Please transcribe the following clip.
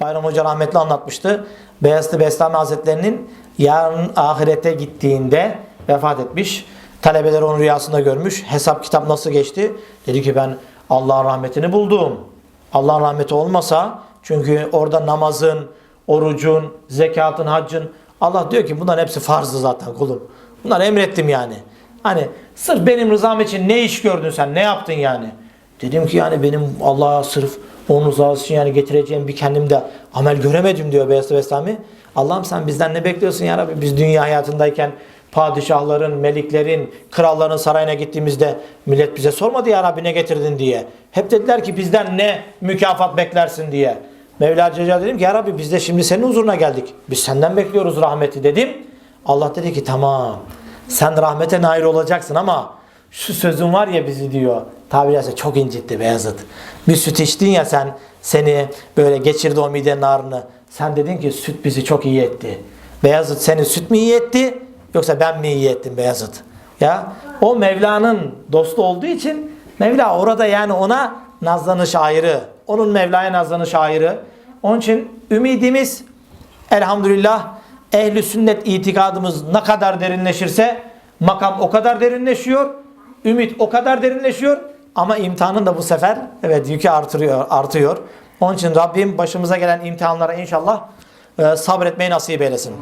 Bayram Hoca rahmetli anlatmıştı. Beyazıt Bestami Hazretlerinin yarın ahirete gittiğinde vefat etmiş. Talebeleri onu rüyasında görmüş. Hesap kitap nasıl geçti? Dedi ki ben Allah'ın rahmetini buldum. Allah'ın rahmeti olmasa çünkü orada namazın, orucun, zekatın, haccın Allah diyor ki bunların hepsi farzdı zaten kulum. Bunları emrettim yani. Hani sırf benim rızam için ne iş gördün sen? Ne yaptın yani? Dedim ki yani benim Allah'a sırf onun rızası için yani getireceğim bir kendimde amel göremedim diyor Beyazıt Bestami. Allah'ım sen bizden ne bekliyorsun ya Rabbi? Biz dünya hayatındayken padişahların, meliklerin, kralların sarayına gittiğimizde millet bize sormadı ya Rabbi ne getirdin diye. Hep dediler ki bizden ne mükafat beklersin diye. Mevla Celle dedim ki ya Rabbi biz de şimdi senin huzuruna geldik. Biz senden bekliyoruz rahmeti dedim. Allah dedi ki tamam sen rahmete nail olacaksın ama şu sözün var ya bizi diyor. Tabiri caizse çok incitti Beyazıt. Bir süt içtin ya sen seni böyle geçirdi o midenin ağrını. Sen dedin ki süt bizi çok iyi etti. Beyazıt seni süt mü iyi etti yoksa ben mi iyi ettim Beyazıt? Ya o Mevla'nın dostu olduğu için Mevla orada yani ona nazlanış ayrı. Onun Mevla'ya nazlanış ayrı. Onun için ümidimiz elhamdülillah ehli sünnet itikadımız ne kadar derinleşirse makam o kadar derinleşiyor. Ümit o kadar derinleşiyor. Ama imtihanın da bu sefer evet yükü artırıyor, artıyor. Onun için Rabbim başımıza gelen imtihanlara inşallah e, sabretmeyi nasip eylesin.